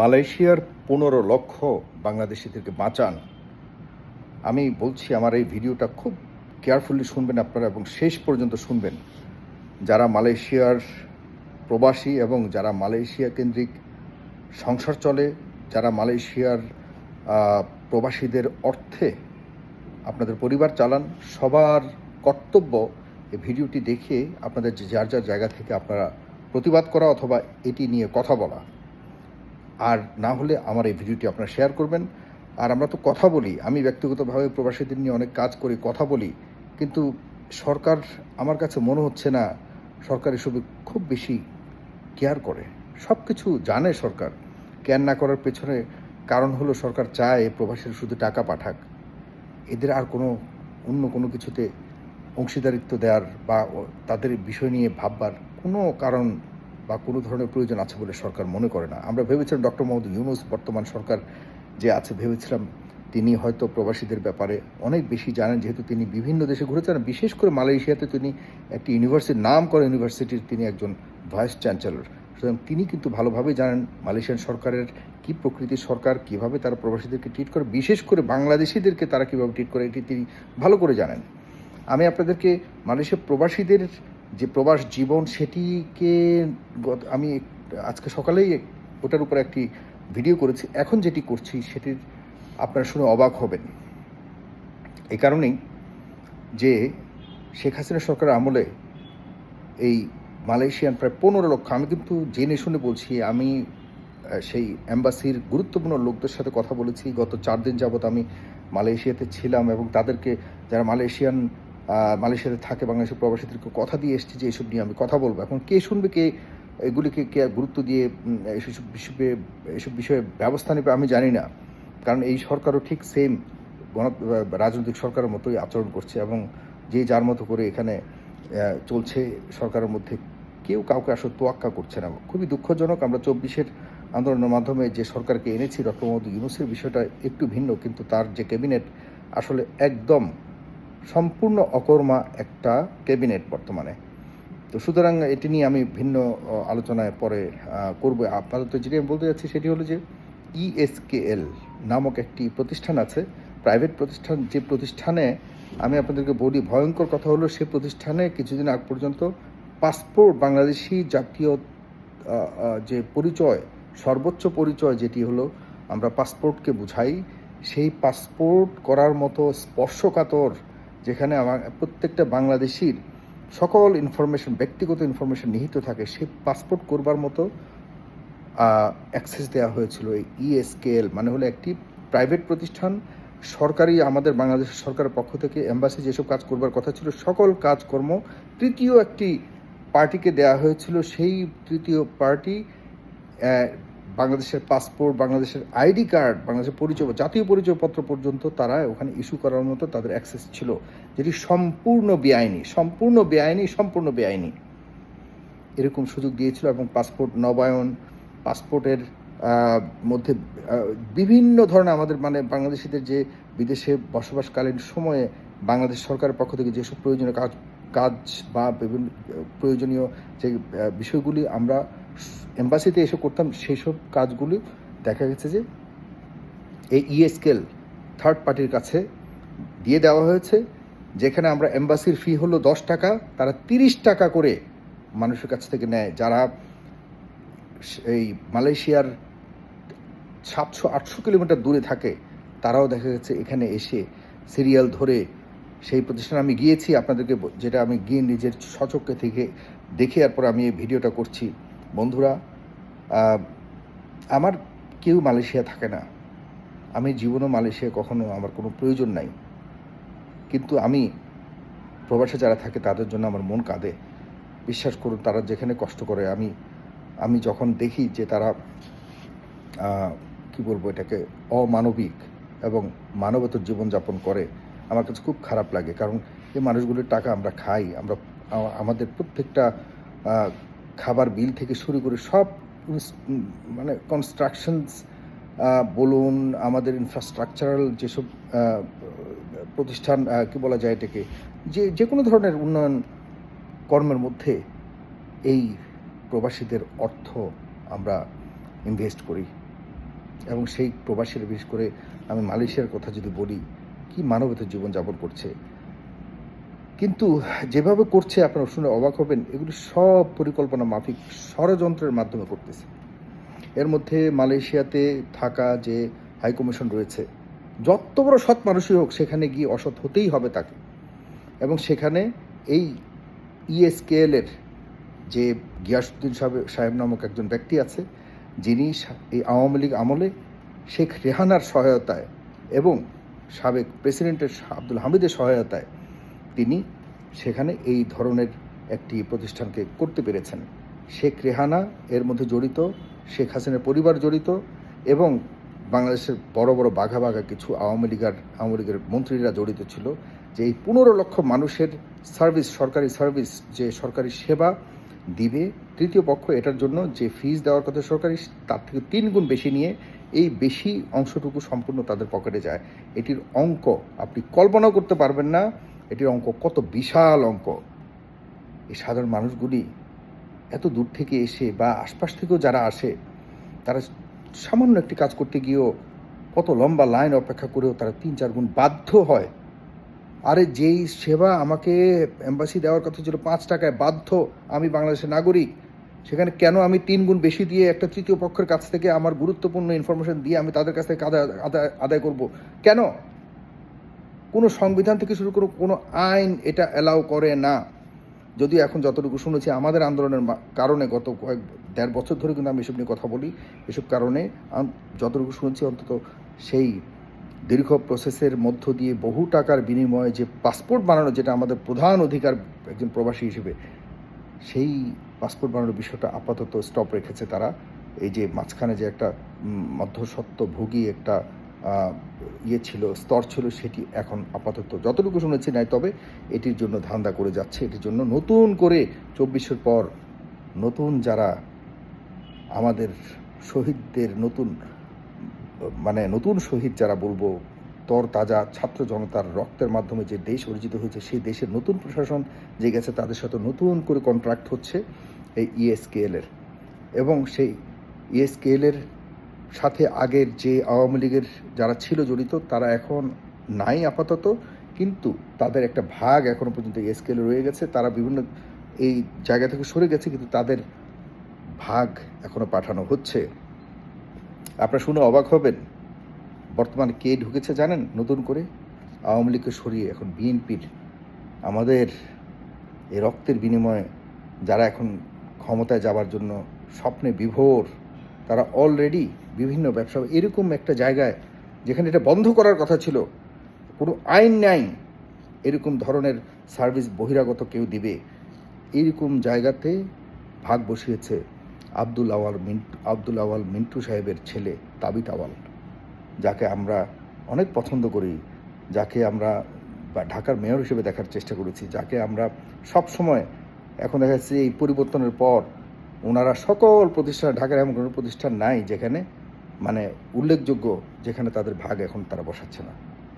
মালয়েশিয়ার পনেরো লক্ষ বাংলাদেশিদেরকে বাঁচান। আমি বলছি, আমার এই ভিডিওটা খুব কেয়ারফুলি শুনবেন আপনারা এবং শেষ পর্যন্ত শুনবেন। যারা মালয়েশিয়ার প্রবাসী এবং যারা মালয়েশিয়া কেন্দ্রিক সংসার চলে, যারা মালয়েশিয়ার প্রবাসীদের অর্থে আপনাদের পরিবার চালান, সবার কর্তব্য এই ভিডিওটি দেখে আপনাদের যে যার যার জায়গা থেকে আপনারা প্রতিবাদ করা অথবা এটি নিয়ে কথা বলা। আর না হলে আমার এই ভিডিওটি আপনারা শেয়ার করবেন। আর আমরা তো কথা বলি, আমি ব্যক্তিগতভাবে প্রবাসীদের নিয়ে অনেক কাজ করি, কথা বলি, কিন্তু সরকার আমার কাছে মনে হচ্ছে না সরকার এসবে খুব বেশি কেয়ার করে। সব কিছু জানে সরকার। কেয়ার না করার পেছনে কারণ হলো সরকার চায় প্রবাসীরা শুধু টাকা পাঠাক। এদের আর কোনো, অন্য কোনো কিছুতে অংশীদারিত্ব দেওয়ার বা তাদের বিষয় নিয়ে ভাববার কোনো কারণ বা কোনো ধরনের প্রয়োজন আছে বলে সরকার মনে করে না। আমরা ভেবেছিলাম ডক্টর মোহাম্মদ ইউনুস, বর্তমান সরকার যে আছে ভেবেছিলাম, তিনি হয়তো প্রবাসীদের ব্যাপারে অনেক বেশি জানেন, যেহেতু তিনি বিভিন্ন দেশে ঘুরেছেন। বিশেষ করে মালয়েশিয়াতে তিনি একটি ইউনিভার্সিটির নাম করা ইউনিভার্সিটির তিনি একজন ভাইস চ্যান্সেলর। সুতরাং তিনি কিন্তু ভালোভাবেই জানেন মালয়েশিয়ান সরকারের কি প্রকৃতির সরকার, কীভাবে তারা প্রবাসীদেরকে ট্রিট করে, বিশেষ করে বাংলাদেশিদেরকে তারা কীভাবে ট্রিট করে, এটি তিনি ভালো করে জানেন। আমি আপনাদেরকে মালয়েশিয়া প্রবাসীদের যে প্রবাস জীবন সেটিকে আমি আজকে সকালেই ওটার উপর একটি ভিডিও করেছি। এখন যেটি করছি সেটির আপনারা শুনে অবাক হবেন। এই কারণেই যে শেখ হাসিনা সরকার আমলে এই মালয়েশিয়ান প্রায় পনেরো লক্ষ, আমি কিন্তু জেনে শুনে বলছি, আমি সেই অ্যাম্বাসির গুরুত্বপূর্ণ লোকদের সাথে কথা বলেছি। গত চার দিন যাবৎ আমি মালয়েশিয়াতে ছিলাম এবং তাদেরকে, যারা মালয়েশিয়ান মালয়েশিয়াতে থাকে, বাংলাদেশের প্রবাসীদেরকে কথা দিয়ে এসেছি যে এসব নিয়ে আমি কথা বলব। এখন কে শুনবে, কে এগুলিকে কে গুরুত্ব দিয়ে এসব বিষয়ে এসব বিষয়ে ব্যবস্থা নেবে আমি জানি না। কারণ এই সরকারও ঠিক সেম গণ রাজনৈতিক সরকারের মতোই আচরণ করছে এবং যে যার মতো করে এখানে চলছে সরকারের মধ্যে কেউ কাউকে আসলে তোয়াক্কা করছে না। খুবই দুঃখজনক, আমরা চব্বিশের আন্দোলনের মাধ্যমে যে সরকারকে এনেছি, ডক্টর মোহাম্মদ ইউনুসের বিষয়টা একটু ভিন্ন, কিন্তু তার যে ক্যাবিনেট আসলে একদম সম্পূর্ণ অকর্মা একটা ক্যাবিনেট বর্তমানে। তো সুতরাং এটি নিয়ে আমি ভিন্ন আলোচনায় পরে করব। আপাতত যেটি আমি বলতে যাচ্ছি সেটি হলো যে E ইএসকেএল নামক একটি প্রতিষ্ঠান আছে। প্রাইভেট প্রতিষ্ঠান, যে প্রতিষ্ঠানে আমি আপনাদেরকে বলি ভয়ঙ্কর কথা হলো, সে প্রতিষ্ঠানে কিছুদিন আগ পর্যন্ত পাসপোর্ট, বাংলাদেশি জাতীয় যে পরিচয়, সর্বোচ্চ পরিচয় যেটি হলো, আমরা পাসপোর্টকে বুঝাই। সেই পাসপোর্ট করার মতো স্পর্শকাতর যেখানে আমার প্রত্যেকটা বাংলাদেশির সকল ইনফরমেশন ব্যক্তিগত ইনফরমেশন নিহিত থাকে, সেই পাসপোর্ট করবার মতো অ্যাক্সেস দেওয়া হয়েছিল এই ইএসকেএল মানে হলো একটি প্রাইভেট প্রতিষ্ঠান। সরকারি, আমাদের বাংলাদেশ সরকারের পক্ষ থেকে এম্বাসি যেসব কাজ করবার কথা ছিল, সকল কাজকর্ম তৃতীয় একটি পার্টিকে দেওয়া হয়েছিল। সেই তৃতীয় পার্টি বাংলাদেশের পাসপোর্ট বাংলাদেশের আইডি কার্ড বাংলাদেশের পরিচয়, জাতীয় পরিচয়পত্র পর্যন্ত তারা ওখানে ইস্যু করার মতো তাদের অ্যাক্সেস ছিল, যেটি সম্পূর্ণ বেআইনি সম্পূর্ণ বেআইনি সম্পূর্ণ বেআইনি। এরকম সুযোগ দিয়েছিল এবং পাসপোর্ট নবায়ন পাসপোর্টের মধ্যে বিভিন্ন ধরনের আমাদের মানে বাংলাদেশিদের যে বিদেশে বসবাসকালীন সময়ে বাংলাদেশ সরকারের পক্ষ থেকে যেসব প্রয়োজনীয় কাজ কাজ বা বিভিন্ন প্রয়োজনীয় যে বিষয়গুলি আমরা এম্বাসিতে এসে করতাম সেই সব কাজগুলি। দেখা গেছে যে এই ইএসকেল থার্ড পার্টির কাছে দিয়ে দেওয়া হয়েছে, যেখানে আমরা এম্বাসির ফি হলো দশ টাকা, তারা তিরিশ টাকা করে মানুষের কাছ থেকে নেয়। যারা এই মালয়েশিয়ার সাতশো, আটশো কিলোমিটার দূরে থাকে, তারাও দেখা গেছে এখানে এসে সিরিয়াল ধরে সেই প্রতিষ্ঠানে আমি গিয়েছি। আপনাদেরকে যেটা আমি গিয়ে নিজের সচক্ষে থেকে দেখে এরপর আমি এই ভিডিওটা করছি। বন্ধুরা আমার কেউ মালয়েশিয়া থাকে না। আমি জীবনও মালয়েশিয়া কখনো আমার কোনো প্রয়োজন নাই। কিন্তু আমি প্রবাসে যারা থাকে, তাদের জন্য আমার মন কাঁদে। বিশ্বাস করুন, তারা যেখানে কষ্ট করে, আমি আমি যখন দেখি যে তারা কি বলব এটাকে, অমানবিক এবং মানবতর জীবনযাপন করে, আমার কাছে খুব খারাপ লাগে। কারণ এই মানুষগুলোর টাকা আমরা খাই, আমরা আমাদের প্রত্যেকটা খাবার বিল থেকে শুরু করে সব মানে কনস্ট্রাকশনস বলুন, আমাদের ইনফ্রাস্ট্রাকচারাল যেসব প্রতিষ্ঠান কি বলা যায় এটাকে, যে যে কোনো ধরনের উন্নয়ন কর্মের মধ্যে এই প্রবাসীদের অর্থ আমরা ইনভেস্ট করি। এবং সেই প্রবাসীরা, বিশেষ করে আমি মালয়েশিয়ার কথা যদি বলি, কি মানবতার জীবনযাপন করছে কিন্তু যেভাবে করছে আপনারা শুনে অবাক হবেন, এগুলি সব পরিকল্পনা মাফিক ষড়যন্ত্রের মাধ্যমে করতেছে। এর মধ্যে মালয়েশিয়াতে থাকা যে হাইকমিশন রয়েছে, যত বড় সৎ মানুষই হোক, সেখানে গিয়ে অসৎ হতেই হবে তাকে। এবং সেখানে এই ইএসকেএলের যে গিয়াসুদ্দিন সাহেব সাহেব নামক একজন ব্যক্তি আছে, যিনি এই আওয়ামী লীগ আমলে শেখ রেহানার সহায়তায় এবং সাবেক প্রেসিডেন্টের আব্দুল হামিদের সহায়তায় তিনি সেখানে এই ধরনের একটি প্রতিষ্ঠানকে করতে পেরেছেন। শেখ রেহানা এর মধ্যে জড়িত, শেখ হাসিনার পরিবার জড়িত এবং বাংলাদেশের বড় বড় বাঘা বাঘা কিছু আওয়ামী লীগার, আওয়ামী লীগের মন্ত্রীরা জড়িত ছিল যে এই পনেরো লক্ষ মানুষের সার্ভিস, সরকারি সার্ভিস, যে সরকারি সেবা দিবে তৃতীয় পক্ষ এটার জন্য যে ফিজ দেওয়ার কথা সরকারি, তার থেকে তিন গুণ বেশি নিয়ে এই বেশি অংশটুকু সম্পূর্ণ তাদের পকেটে যায়। এটির অঙ্ক আপনি কল্পনাও করতে পারবেন না। এটির অঙ্ক কত বিশাল অঙ্ক। এই সাধারণ মানুষগুলি এত দূর থেকে এসে বা আশপাশ থেকেও যারা আসে, তারা সামান্য একটি কাজ করতে গিয়েও কত লম্বা লাইন অপেক্ষা করেও তারা তিন, চার গুণ বাধ্য হয়। আরে যেই সেবা আমাকে এম্বাসি দেওয়ার কথা ছিল, পাঁচ টাকায় বাধ্য আমি বাংলাদেশের নাগরিক, সেখানে কেন আমি তিন গুণ বেশি দিয়ে একটা তৃতীয় পক্ষের কাছ থেকে আমার গুরুত্বপূর্ণ ইনফরমেশন দিয়ে আমি তাদের কাছ থেকে আদায় আদায় আদায় করব? কেন? কোনো সংবিধান থেকে শুরু করে কোনো আইন এটা অ্যালাউ করে না। যদিও এখন যতটুকু শুনেছি, আমাদের আন্দোলনের কারণে গত কয়েক দেড় বছর ধরে কিন্তু আমি এসব নিয়ে কথা বলি। এসব কারণে যতটুকু শুনেছি, অন্তত সেই দীর্ঘ প্রসেসের মধ্য দিয়ে বহু টাকার বিনিময়ে যে পাসপোর্ট বানানো, যেটা আমাদের প্রধান অধিকার একজন প্রবাসী হিসেবে, সেই পাসপোর্ট বানানোর বিষয়টা আপাতত স্টপ রেখেছে তারা। এই যে মাঝখানে যে একটা মধ্যসত্ত্ব ভোগী একটা ইয়ে ছিল, স্তর ছিল, সেটি এখন আপাতত যতটুকু শুনেছি নাই, তবে এটির জন্য ধান্দা করে যাচ্ছে। এটির জন্য নতুন করে চব্বিশের পর নতুন যারা আমাদের শহীদদের নতুন মানে নতুন শহীদ যারা বলব তর তাজা ছাত্র জনতার রক্তের মাধ্যমে যে দেশ অর্জিত হয়েছে, সেই দেশের নতুন প্রশাসন যে গেছে, তাদের সাথে নতুন করে কন্ট্রাক্ট হচ্ছে এই ইএসকেএলের এবং সেই ইএসকেএলের সাথে আগের যে আওয়ামী লীগের যারা ছিল জড়িত, তারা এখন নাই আপাতত, কিন্তু তাদের একটা ভাগ এখনও পর্যন্ত ইএসকেএলে রয়ে গেছে। তারা বিভিন্ন এই জায়গা থেকে সরে গেছে, কিন্তু তাদের ভাগ এখনও পাঠানো হচ্ছে। আপনারা শুনে অবাক হবেন, বর্তমানে কে ঢুকেছে জানেন? নতুন করে আওয়ামী লীগকে সরিয়ে এখন বিএনপির, আমাদের এই রক্তের বিনিময়ে যারা এখন ক্ষমতায় যাবার জন্য স্বপ্নে বিভোর, তারা অলরেডি বিভিন্ন ব্যবসা, এরকম একটা জায়গায় যেখানে এটা বন্ধ করার কথা ছিল, কোনো আইন নাই, এরকম ধরনের সার্ভিস বহিরাগত কেউ দিবে, এরকম জায়গাতে ভাগ বসিয়েছে আব্দুল আওয়াল মিন্টু আব্দুল আওয়াল মিন্টু সাহেবের ছেলে তাবিত আওয়াল, যাকে আমরা অনেক পছন্দ করি, যাকে আমরা ঢাকার মেয়র হিসেবে দেখার চেষ্টা করেছি, যাকে আমরা সব সময় এখন দেখা যাচ্ছে এই পরিবর্তনের পর ওনারা সকল প্রতিষ্ঠান, ঢাকার এমন কোনো প্রতিষ্ঠান নাই যেখানে মানে উল্লেখযোগ্য যেখানে তাদের ভাগ এখন তারা বসাচ্ছে না।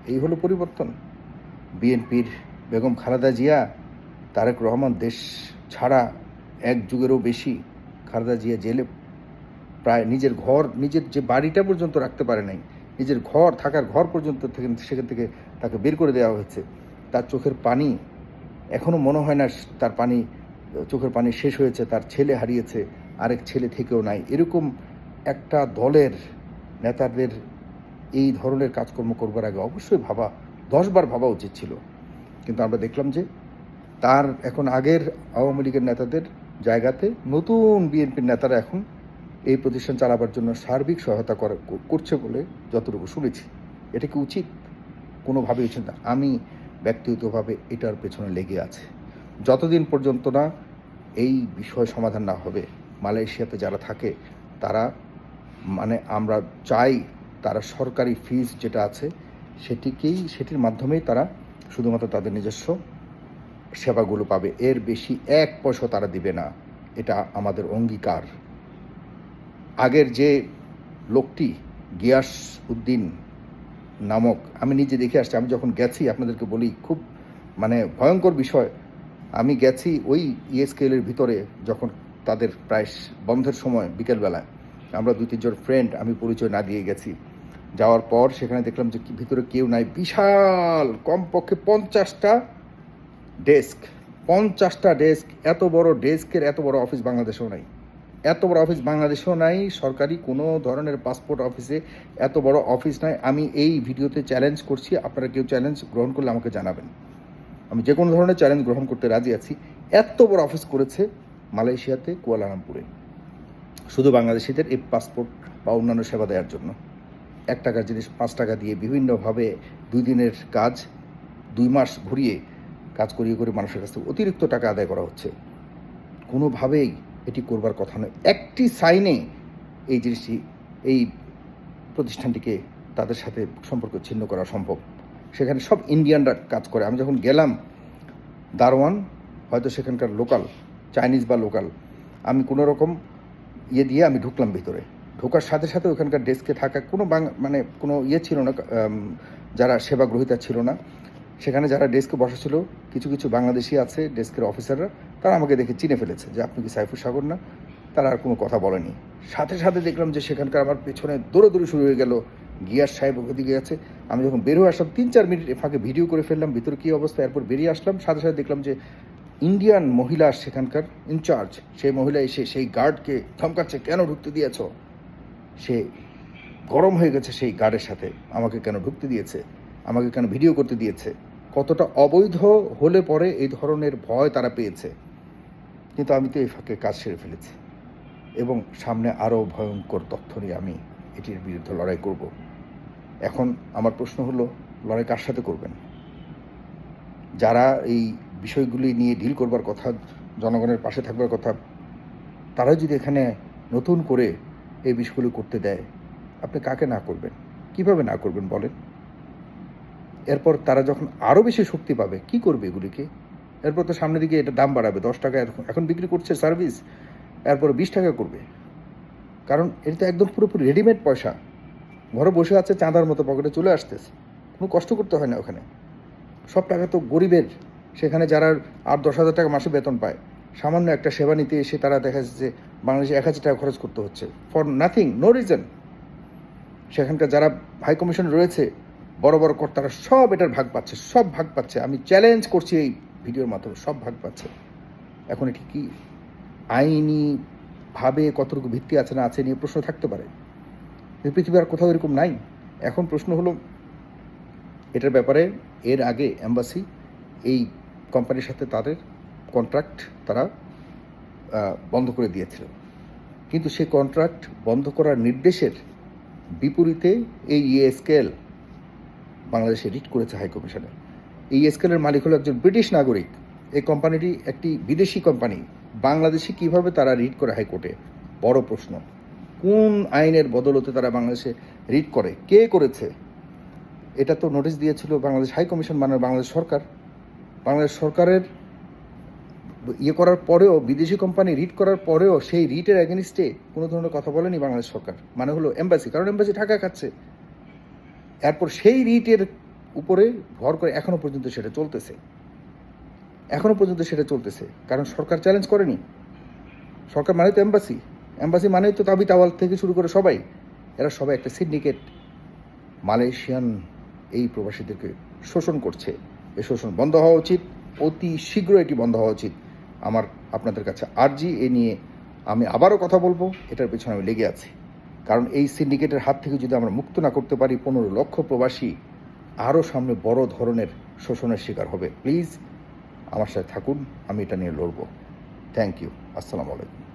এই হলো পরিবর্তন। বিএনপির বেগম খালেদা জিয়া, তারেক রহমান দেশ ছাড়া এক যুগেরও বেশি খালেদা জিয়া জেলে প্রায় নিজের ঘর, নিজের যে বাড়িটা পর্যন্ত রাখতে পারে নাই, নিজের ঘর, থাকার ঘর পর্যন্ত থেকে, সেখান থেকে তাকে বের করে দেওয়া হয়েছে। তার চোখের পানি এখনও মনে হয় না তার পানি, চোখের পানি শেষ হয়েছে, তার ছেলে হারিয়েছে, আরেক ছেলে থেকেও নাই। এরকম একটা দলের নেতাদের এই ধরনের কাজকর্ম করবার আগে অবশ্যই ভাবা, দশবার ভাবা উচিত ছিল। কিন্তু আমরা দেখলাম যে তার এখন আগের আওয়ামী লীগের নেতাদের জায়গাতে নতুন বিএনপির নেতারা এখন এই প্রতিষ্ঠান চালাবার জন্য সার্বিক সহায়তা করা, করছে বলে যতটুকু শুনেছি। এটা কি উচিত? কোনোভাবে উচিত না। আমি ব্যক্তিগতভাবে এটার পেছনে লেগে আছে। যতদিন পর্যন্ত না এই বিষয় সমাধান না হবে, মালয়েশিয়াতে যারা থাকে, তারা মানে আমরা চাই তারা সরকারি ফিজ যেটা আছে সেটিকেই, সেটির মাধ্যমেই তারা শুধুমাত্র তাদের নিজস্ব সেবাগুলো পাবে। এর বেশি এক পয়সা তারা দিবে না। এটা আমাদের অঙ্গীকার। আগের যে লোকটি, গিয়াস উদ্দিন নামক, আমি নিজে দেখে আসছি, আমি যখন গেছি আপনাদেরকে বলি, খুব মানে ভয়ঙ্কর বিষয়। আমি গেছি ওই ইএসকেলের ভিতরে যখন তাদের প্রায় বন্ধের সময়, বিকেলবেলায়। আমরা দুই তিনজন ফ্রেন্ড আমি পরিচয় না দিয়ে গেছি। যাওয়ার পর সেখানে দেখলাম যে ভিতরে কেউ নাই। বিশাল, কমপক্ষে পঞ্চাশটা ডেস্ক পঞ্চাশটা ডেস্ক এত বড় ডেস্কের এত বড় অফিস বাংলাদেশেও নাই। এত বড় অফিস বাংলাদেশেও নাই, সরকারি কোনো ধরনের পাসপোর্ট অফিসে এত বড় অফিস নাই। আমি এই ভিডিওতে চ্যালেঞ্জ করছি, আপনারা কেউ চ্যালেঞ্জ গ্রহণ করলে আমাকে জানাবেন। আমি যে কোনো ধরনের চ্যালেঞ্জ গ্রহণ করতে রাজি আছি। এত বড় অফিস করেছে মালয়েশিয়াতে, কুয়ালালামপুরে। শুধু বাংলাদেশিদের এই পাসপোর্ট বা অন্যান্য সেবা দেওয়ার জন্য। এক টাকার জিনিস পাঁচ টাকা দিয়ে বিভিন্নভাবে দুই দিনের কাজ, দুই মাস ঘুরিয়ে কাজ করিয়ে করে মানুষের কাছ থেকে অতিরিক্ত টাকা আদায় করা হচ্ছে। কোনোভাবেই এটি করবার কথা নয়। একটি সাইনে এই জিনিসটি, এই প্রতিষ্ঠানটিকে তাদের সাথে সম্পর্ক ছিন্ন করা সম্ভব। সেখানে সব ইন্ডিয়ানরা কাজ করে। আমি যখন গেলাম দারোয়ান, হয়তো সেখানকার লোকাল, চাইনিজ বা লোকাল, আমি কোনো রকম ইয়ে দিয়ে আমি ঢুকলাম ভিতরে। ঢোকার সাথে সাথে ওখানকার ডেস্কে থাকা কোনো মানে কোনো ইয়ে ছিল না যারা সেবা গ্রহীতা ছিল না। সেখানে যারা ডেস্কে বসা ছিল কিছু কিছু বাংলাদেশি আছে ডেস্কের অফিসাররা, তারা আমাকে দেখে চিনে ফেলেছে যে আপনি কি সাইফুর সাগর না? তারা আর কোনো কথা বলেনি। সাথে সাথে দেখলাম যে সেখানকার আমার পেছনে দৌড়াদৌড়ি শুরু হয়ে গেল। গিয়ার সাহেব ওদিকে গেছে। আমি যখন বের হয়ে আসলাম, তিন চার মিনিট ফাঁকে ভিডিও করে ফেললাম, ভিতরে কী অবস্থা, এরপর বেরিয়ে আসলাম। সাথে সাথে দেখলাম যে ইন্ডিয়ান মহিলা সেখানকার ইনচার্জ সেই মহিলা এসে সেই গার্ডকে ধমকাচ্ছে কেন ঢুকতে দিয়েছ? সে গরম হয়ে গেছে সেই গার্ডের সাথে, আমাকে কেন ঢুকতে দিয়েছে? আমাকে কেন ভিডিও করতে দিয়েছে? কতটা অবৈধ হলে পরে এই ধরনের ভয় তারা পেয়েছে। কিন্তু আমি তো এই ফাঁকে কাজ সেরে ফেলেছি এবং সামনে আরও ভয়ঙ্কর তথ্য নিয়ে আমি এটির বিরুদ্ধে লড়াই করব। এখন আমার প্রশ্ন হলো, লড়াই কার সাথে করবেন? যারা এই বিষয়গুলি নিয়ে ডিল করবার কথা, জনগণের পাশে থাকবার কথা তারা যদি এখানে নতুন করে এই বিষয়গুলো করতে দেয়, আপনি কাকে না করবেন? কীভাবে না করবেন বলেন? এরপর তারা যখন আরও বেশি শক্তি পাবে, কি করবে এগুলিকে? এরপর তো সামনের দিকে এটা দাম বাড়াবে, দশ টাকা এখন- বিক্রি করছে সার্ভিস এরপর বিশ টাকা করবে। কারণ এটা তো একদম পুরোপুরি রেডিমেড পয়সা। ঘরে বসে আছে চাঁদার মতো পকেটে চলে আসতেছে। কোনো কষ্ট করতে হয় না ওখানে। সব টাকা তো গরিবের সেখানে যারা আট দশ হাজার টাকা মাসে বেতন পায়, সামান্য একটা সেবা নিতে এসে তারা দেখা যাচ্ছে যে বাংলাদেশে এক হাজার টাকা খরচ করতে হচ্ছে। ফর নাথিং নো রিজন সেখানকার যারা হাই কমিশন রয়েছে, বড় বড় কর্তারা সব এটার ভাগ পাচ্ছে, সব ভাগ পাচ্ছে। আমি চ্যালেঞ্জ করছি এই ভিডিওর মাধ্যমে, সব ভাগ পাচ্ছে। এখন এটি কি আইনি ভাবে কতটুকু ভিত্তি আছে না আছে নিয়ে প্রশ্ন থাকতে পারে। পৃথিবী আর কোথাও এরকম নাই। এখন প্রশ্ন হলো, এটার ব্যাপারে এর আগে অ্যাম্বাসি এই কোম্পানির সাথে তাদের কন্ট্রাক্ট তারা বন্ধ করে দিয়েছিল। কিন্তু সেই কন্ট্রাক্ট বন্ধ করার নির্দেশের বিপরীতে এই ইএসকেএল বাংলাদেশে রিট করেছে হাইকমিশনে এই স্কেলের মালিক হলো একজন ব্রিটিশ নাগরিক। এই কোম্পানিটি একটি বিদেশি কোম্পানি। বাংলাদেশে কীভাবে তারা রিট করে হাইকোর্টে? বড় প্রশ্ন। কোন আইনের বদলতে তারা বাংলাদেশে রিট করে? কে করেছে? এটা তো নোটিশ দিয়েছিল বাংলাদেশ হাইকমিশন মানে বাংলাদেশ সরকার। বাংলাদেশ সরকারের ইয়ে করার পরেও, বিদেশি কোম্পানি রিট করার পরেও সেই রিটের অ্যাগেনিস্টে কোনো ধরনের কথা বলেনি বাংলাদেশ সরকার। মানে হলো এম্বাসি কারণ এম্বাসি টাকা খাচ্ছে। এরপর সেই রিটের উপরে ভর করে এখনও পর্যন্ত সেটা চলতেছে। এখনও পর্যন্ত সেটা চলতেছে। কারণ সরকার চ্যালেঞ্জ করেনি। সরকার মানে তো এম্বাসি এম্বাসি মানে তো তাবি তাওয়াল থেকে শুরু করে সবাই। এরা সবাই একটা সিন্ডিকেট মালয়েশিয়ান এই প্রবাসীদেরকে শোষণ করছে। শোষণ বন্ধ হওয়া উচিত। অতি শীঘ্র এটি বন্ধ হওয়া উচিত। আমার আপনাদের কাছে আর্জি, এ নিয়ে আমি আবারও কথা বলব। এটার পেছনে আমি লেগে আছি। কারণ এই সিন্ডিকেটের হাত থেকে যদি আমরা মুক্ত না করতে পারি, পনেরো লক্ষ প্রবাসী আরও সামনে বড় ধরনের শোষণের শিকার হবে। প্লিজ, আমার সাথে থাকুন। আমি এটা নিয়ে লড়ব। Thank you. আসসালামু আলাইকুম।